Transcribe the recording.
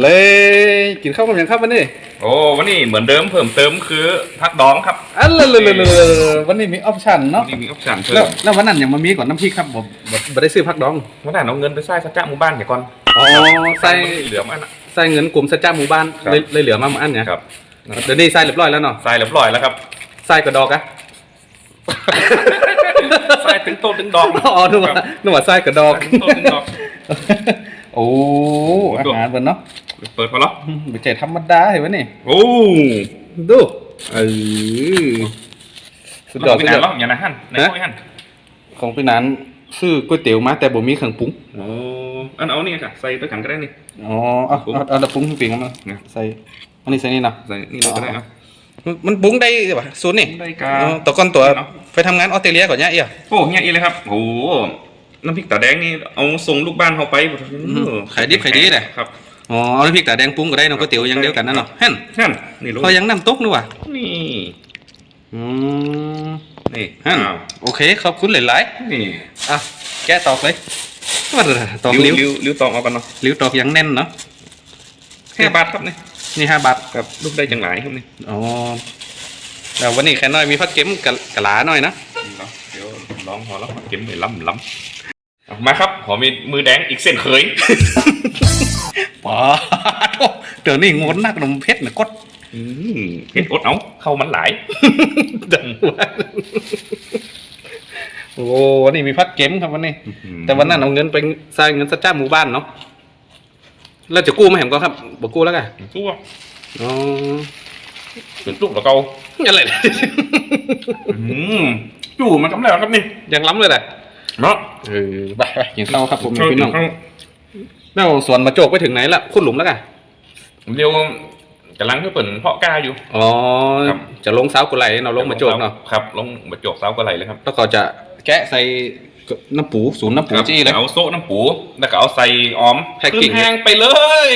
เลยกินข้าวกันยังครับวันนี้โอ้วันนี้เหมือนเดิมเพิ่มเติมคือพักดองครับ อันเลยเลยเลยเลยวันนี้มีออปชั่นวันเนาะนี้มีออปชั่นเพิ่แล้วมแล้ววันนั้นยังมามีก่อนน้ำพริกครับผมบ่ได้ซื้อผักดองวันนั้นเอาเงินไปใส่สัจจะหมู่บ้านเดี๋ยวก่อนอ๋อใส่เหลือมันอะ ใส่เงินกลุ่มสัจจาหมู่บ้านครับ เลยเลยเหลือมาหมาอันเนี่ยครับเดี๋ยวนี้ใส่เรียบร้อยแล้วเนาะใส่เรียบร้อยแล้วครับ ใส่กระดอกอะ ใส่ถึงโตถึงดอก อ๋อนึกว่านึกว่าใส่กระดอก ใส่ถึงโตถึงดอก โอ้อาหารเบิ่นเนาะเปิดพอแล้วไม่ใช่ธรรมดาเห็นไหมนี่โอ้ดูเออสุดยอดไปสุดไหนยอดแล้วอย่างนั้นหั่นในฮะห้อยหั่นของพี่นันซื้อก๋วยเตี๋ยวมาแต่บ่มีเครื่องปรุงโอ้อันเอานี่ค่ะใส่ด้วยกันก็ได้นี่อ๋อเอาเอาเอาเอาปรุงปรุงมาเนี่ยใส่อันนี้ใส่นี่เนาะใส่นี่เลยก็ได้ครับมันมันปรุงได้ป่ะสูตรนี่ได้กาอ๋อตัวก้อนตัวเนาะไปทำงานออสเตรเลียก่อนเนี่ยเอียโอ้เงี้ยอีเลยครับโอ้ น้ำพริกตาแดงนี่เอาส่งลูกบ้านเขาไปขายดิบขายดีเลยครับอ๋อเอาน้ำพริกตาแดงปรุงก็ได้เน้องก๋วยเตี๋ยวอย่างเดียวกันนั่นเนาะเห็นหั่นนี่ลูกพอยังน้ำตกนู่นว่ะนี่อืมนี่ฮั่นอ้าวโอเคขอบคุณหลายนี่ๆอะแกะตอกเลยว่าแต่ตอกลิ้วลิ้วลิ้วลิ้วตองเอากันเนาะลิ้วตอกยังแน่นเนาะห้าบาทครับนี่นี่ห้าบาทครับลูกได้จังหลายครับนี่อ๋อแต่วันนี้แค่น้อยมีพัดเก็มกะกะหลาหน่อยนะเนาะเดี๋ยวลองพอแล้วเก็บไปล้ำล้ำเอา มาครับขอมีมือแดงอีกเส้นเคยป๋าโถ่เดี๋ยวนี้งนนักนมเพชรนะกดอืมเห็ดอดเอาเข้ามันหลายดังวะโอ้วันนี้มีพัดเก็มครับวันนี้แต่วันนั้นเอาเงินไปสร้างเงินสัจจ้าหมู่บ้านเนาะแล้วจะกู้ไหมาแหมก็ครับบอกกู้แล้วกันตัวอ๋อเป็นลูกแล้วเกาอะไรอืมจู่มันกำแล้วครับนี่ยังล้ำเลยแหละ เนาะเออไปไปกินข้าวครับผมพี่น้องแล้วสวนมาโจกไปถึงไหนละคุณหลุมแล้วกันเรียวกำลังเพื่อเปิดเพาะกล้าอยู่ อ๋อครับจะลงเสากุไหลเนาะลงมาโจกเนาะ ครับ ลงมาโจกเสากระไหลเลยครับ แล้วก็จะแกะใส่น้ำปูศูนย์น้ำปูครับจี้เลยเอาโซ่น้ำปู แล้วก็เอาใส่ออมแพ็คกิ้งขึ้นแห้งไปเลย